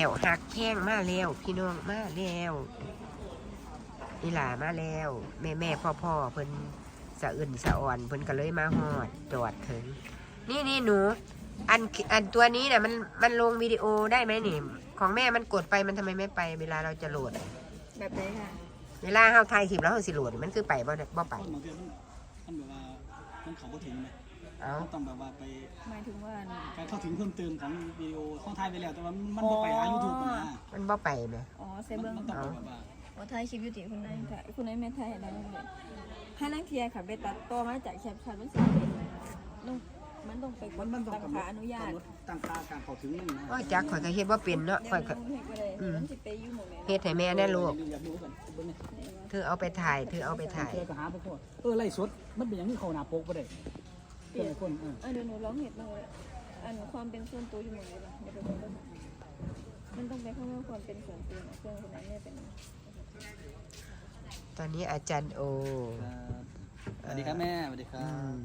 แล้วหักแข้งมาแล้วพี่น้องมาแล้วนี่หลามาแล้ว แม่แม่พ่อพ่อเพิ่นสะอื่นสะอ่อนเพิ่นก็เลยมาฮอดจอดถึง นี่นี่หนู อันอันตัวนี้เนี่ยมันมันลงวิดีโอได้ไหมนี่ ของแม่มันกดไปมันทำไมไม่ไป เวลาเราจะโหลดอะแบบไหนค่ะ เวลาเฮาถ่ายคลิปแล้วเฮาสิโหลดมันคือไปบ่ได้บ่ไปบางทีมันมันแบบว่ามันเขาก็ถึงไหม เอ้ามันต้องแบบว่าไปหมายถึงว่าการเข้าถึงเพิ่มเติมของวิดีโอเข้าท้ายไปแล้วแต่ว่ามันบ่ไปหายูทูบนะมันบ่ไปไหมอ๋อเซเบิ้งมันต้องแบบว่าว่าไทยคลิปยุติคุณนายค่ะคุณนายแม่ไทยอะไรนั่นเลยให้นังเทียค่ะไปตัดต่อมาจากแคปชั่นมันสิต้องมันต้องไปกมัดนมันต้องตั้งกำหนขาดอนุญาตกำหนดตั้งค่าการเข้าถึงนั่นนะว่าจักข่อยก็เฮ็ดบ่เป็นเนาะเดี๋ข่ยอวยก็มันเฮ็ดไปเลยมันสิไปอยู่หมองไหนเฮ็ดให้แม่แน่ลูกอยากดูกันเบิ่งนี่เธอเอาไปถ่ายเธอเอาไปถ่ายเจอก็หาพวกพวกเออไล่สดมันเป็นอย่างนี้เขาหน้าปกบ่ได้ เพื่อนคนเอออะเดี๋ยวหนูร้องเห็ดหนูอันความเป็นส่วนตัวอยู่หมองไหนล่ะเดี๋ยวไปดูกันมันต้องไปข้างนอกความเป็นส่วนตัวนะเครื่องคุณนายแม่เป็นตอนนี้อาจารย์โอสวัสดีครับแม่สวัสดีครัอืบม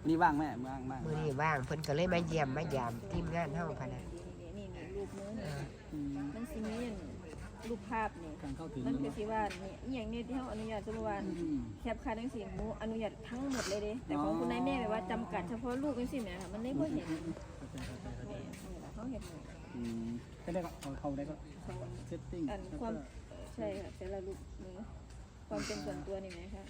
วันนี้ว่างแม่ว่างว่างมื้อนี้ว่างเพิ่นก็เลยมาเยี่ยมมายามทีมงานเฮาพะนะนี่นี่นี่รูปมือเอนี่ออืมมันสิมีอัน รูปภาพนี่การเข้าถึงมันคือเนาะสิว่านี่อหย่างนี้ที่เขาอนุญาตสมมติว่าอืม แคปค่าทั้งสี่มูอนุญาตทั้งหมดเลยเด้แต่ของคุณนายแม่แบบว่าจำกัดเฉพาะลูกนี่สิแม่ค่ะมันไม่ค่อยเห็นเข้าใจเข้าใจเข้าใจแม่เขาเห็นหมดอืมก็ได้ก็เขาเขาได้ก็เซตติ้งอันความใช่ค่ะแต่ละลูกมือ ความเป็นส่วนตัวนี่ไหมคะ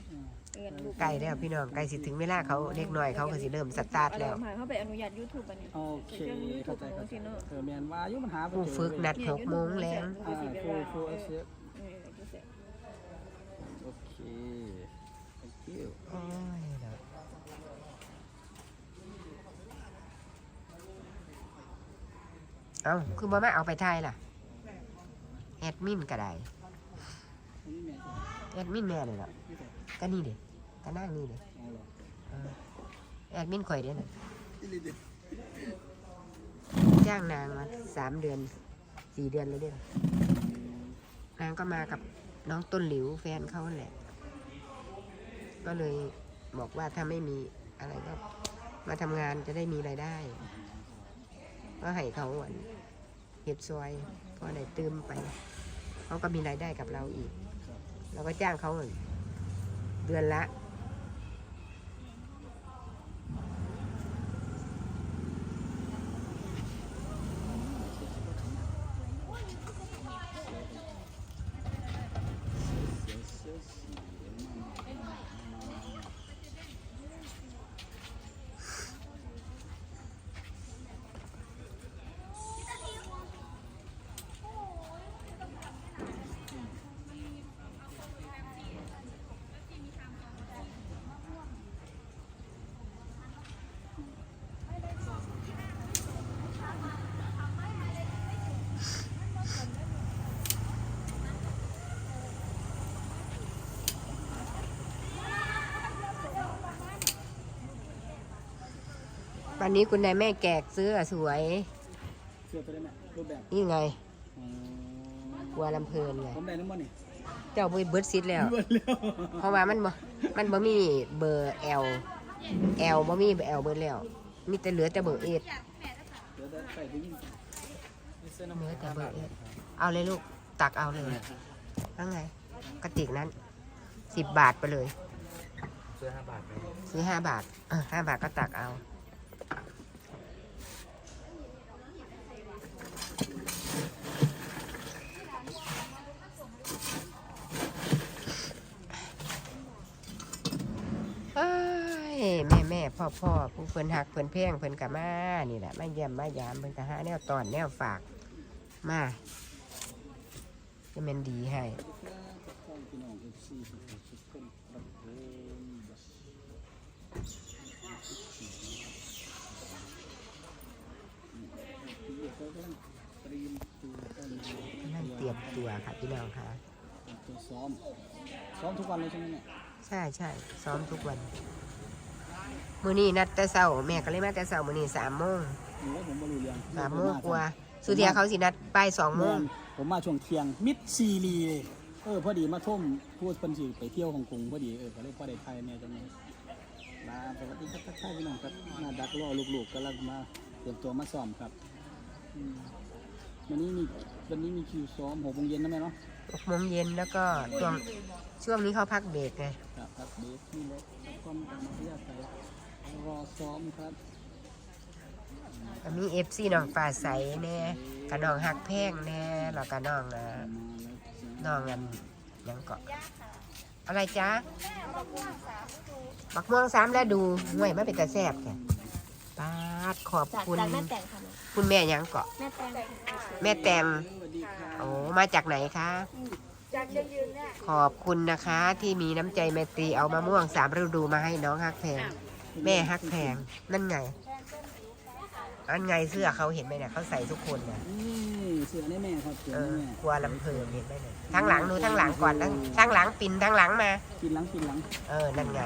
เงินลูกใกล้แล้วพี่น้องใกล้สิถึงเวลาเขาเล็กน้อยเขาก็สิเริ่มสตาร์ทแล้วผ่านเข้าไปอนุญาตยูทูบอันนี้โอเคยูทูเข้าบใจของเข้าใจสิเนาะเออแมนว่าอายุปัญหาผู้ฝึกนัดหกโมงแรงอ่าฟูฟูเอสโอเค thank you โอ้ยเนาะเอ้าคือบ่มาเอาไปถ่ายล่ะแอดมินก็ได้อันนี้แม่จะ แอดมินแม่เลยเนาะก็นี่เด้ก็นั่งนี่เด้เอาหรอเออแอดมินข่อยเด้น่ะจ้างนางมาสามเดือนสี่เดือนแล้วเด้น่ะนางก็มากับน้องต้นหลิวแฟนเขาแหละ ก็เลยบอกว่าถ้าไม่มีอะไรก็มาทำงานจะได้มีรายได้ ก็ให้เขาอันเห็ดซอยพอได้ติมไป เขาก็มีรายได้กับเราอีก เราก็จ้างเขาเดือนละ วันนี้คุณนายแม่แกกเสื้อสวย เสื้อตัวได้ไหมรูปแบบนี่ไงอ๋อวัวลำเพลินไงผมได้น้ำมันนี่เจ้าไปเบิร์ดซิดแล้ว เบิดแล้วเพราะว่ามันบ่มันบ่มีเบอร์ L L บ่มี L เบิร์ดแล้ว มีแต่เหลือแต่เบอร์ S เดี๋ยวได้ใส่ไปยิ่งเสื้อน้ำเหลืมัอนแต่เบอร์ S เอาเลยลูกตักเอาเลยนั่งไงกระติกนั้นสิบบาทไปเลยเสื้อห้าบาทไหมซื้อห้าบาทเออห้าบาทก็ตักเอา เอ้ย แม่แม่พ่อพ่อผู้เพิ่นหักเพิ่นเพ่งเพิ่นกะมานี่แหละมาเยี่ยมมายามเพิ่นกะหาแนวตอนแนวฝากมาจะเป็นดีให้พี่น้องเอฟซีทุกคนทุกคนครับผมเด็กเขากำลังเตรียมตัวกันนั่งเตรียมตัวค่ะพี่น้องค่ะตัวซ้อม ซ้อมทุกวันเลยใช่ไหมเนี่ย ใช่ใช่ซ้อมทุกวัน มื้อนี้นัดแต่เช้าแม่ก็เลยมาแต่เช้ามื้อนี้สามโมงหนูว่าผมบรรลุเรื่องสามโมงกว่าสุเทียเขาสินัดบ่ายสองโมแม่งนผมมาช่วงเที่ยงมิดซีรีเลยเออพอดีมาท่มพูดเพิ่นสิไปเที่ยวฮ่องกงพอดีเออก็เลยพอได้ไทยแม่จังเลยลาสวัสดีครับทักทายพี่น้องครับมาดักรอลูกๆกำลังมาเตรียมตัวมาซ้อมครับอืมวันนี้มีวันนี้มีคิวซ้อมหกโมงเย็นนะแม่เนาะหกโมงเย็นแล้วก็ช่วงช่วงนี้เขาพักเบรกไงครับครับเบสนี่เล็กแล้วก็มาพยาไป รอซ้อมครับก็มีเอฟซีน้องฟ้าใสแน่กับน้องหักแพงแน่แล้วก็น้องอ่ามาแล้วจ้ะน้องอันหยังเกาะอะไรจ๊ะบักม่วงสามแล้วดูห่วยมาเป็นตาแซ่บแกปาดขอบจากคุณ จากแม่แต่งค่ะคุณแม่หยังเกาะ แม่แต่งแม่แตมสวัสดีค่ะโอ้มาจากไหนคะ จากเชียงยืนเนี่ย ขอบคุณนะคะที่มีน้ำใจไมตรีเอามะม่วงสามฤดูมาให้น้องฮักแพง แม่ฮักแพงนั่นไงอันไงเสื้อเขาเห็นไหมเนี่ยเขาใส่ทุกคนเนี่ยนี่เสือแน่แม่ครับเสือเอแน่อแม่กลัวลำเพลินเห็นไหมเนี่ยทั้งหลังดูทั้งหลังก่อนทั้งทั้งหลังปินทั้งหลังมา กินหลังกินหลังเออนั่นไง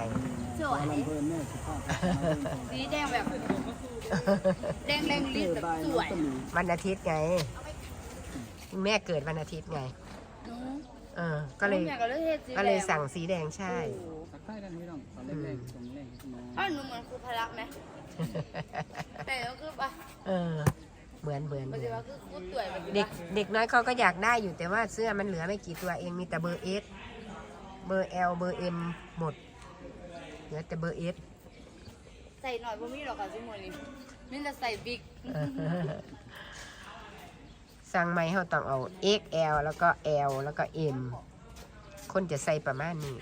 สวย ลำเพลินแม่สุภาพสีแดงแบบแดงแดงเอลิ้นอแบบบายสน้อวงยตะหลีวันอาทิตย์ไงคุณแม่เกิดวันอาทิตย์ไง เออ ก็เลยแม่ก็เลยเฮ็ดสีก็เลยสั่งสีแดงใช่ทัก ทายกันพี่น้องตอนแรกๆตรงแรกๆน้องอ้าวหนูเหมือนครูพละไหมแต่ก็คือปะเออ เหมือนเหมือนเหปมืฏิอนว่าคือครูสวยแบบเด็กเด็กน้อยเขาก็อยากได้อยู่แต่ว่าเสื้อมันเหลือไม่กี่ตัวเองมีแต่เบอร์เอสเบอร์เอลเบอร์เอ็มหมดเหลือแต่เบอร์เอสใส่หน่อยบ่มีหรอกค่ะซิโมนี่มีแต่ใส่บิ๊กสั่งไม่เขาต้องเอา XL แล้วก็ L แล้วก็ M คนจะใส่ประมาณนี้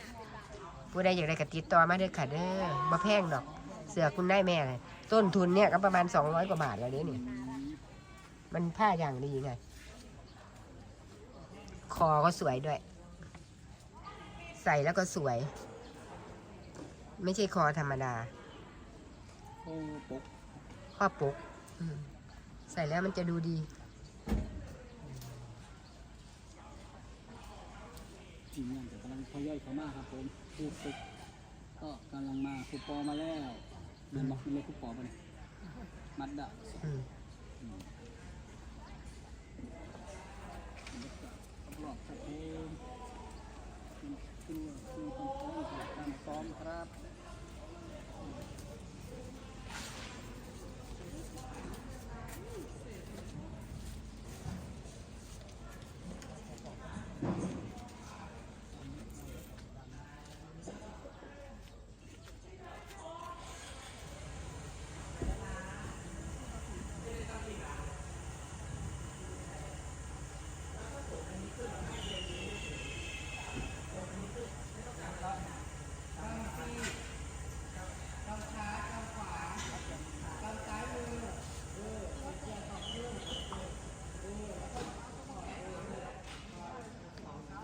ผู้ใดอยากได้กติดต่อมาเด้อค่ะเด้อบ่แพงดอก เสือคุณได้แม่เลยต้นทุนเนี่ยก็ประมาณ200กว่าบาทแล้วเด้นี่มันผ้าอย่างดีไงคอก็สวยด้วย ใส่แล้วก็สวย ไม่ใช่คอธรรมดาโอ้ปกข้อปุกอืมใส่แล้วมันจะดูดี ทีมงานแต่กำลังทยอยเข้ามาครับผมผู้ฝึกก็กำลังมาครูปอมาแล้วเดินมาขึ้นเลยครูปอไปเลยมัดดะอืม รอบครับผมคือคือคนซ้อมการซ้อมครับ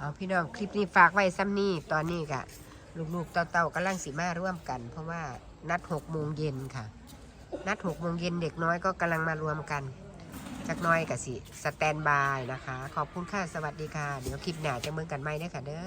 เอาพี่น้องคลิปนี้ฝากไว้ซ้ำนี่ตอนนี้กะลูกๆเต่าๆกำลังสีมาร่วมกัน เพราะว่านัดหกโมงเย็นค่ะ นัดหกโมงเย็นเด็กน้อยก็กำลังมารวมกันจักน้อยกับสิสแตนบายนะคะ ขอบคุณค่ะ สวัสดีค่ะ เดี๋ยวคลิปหน้าจะเมืองกันไหมเนี่ยค่ะเด้อ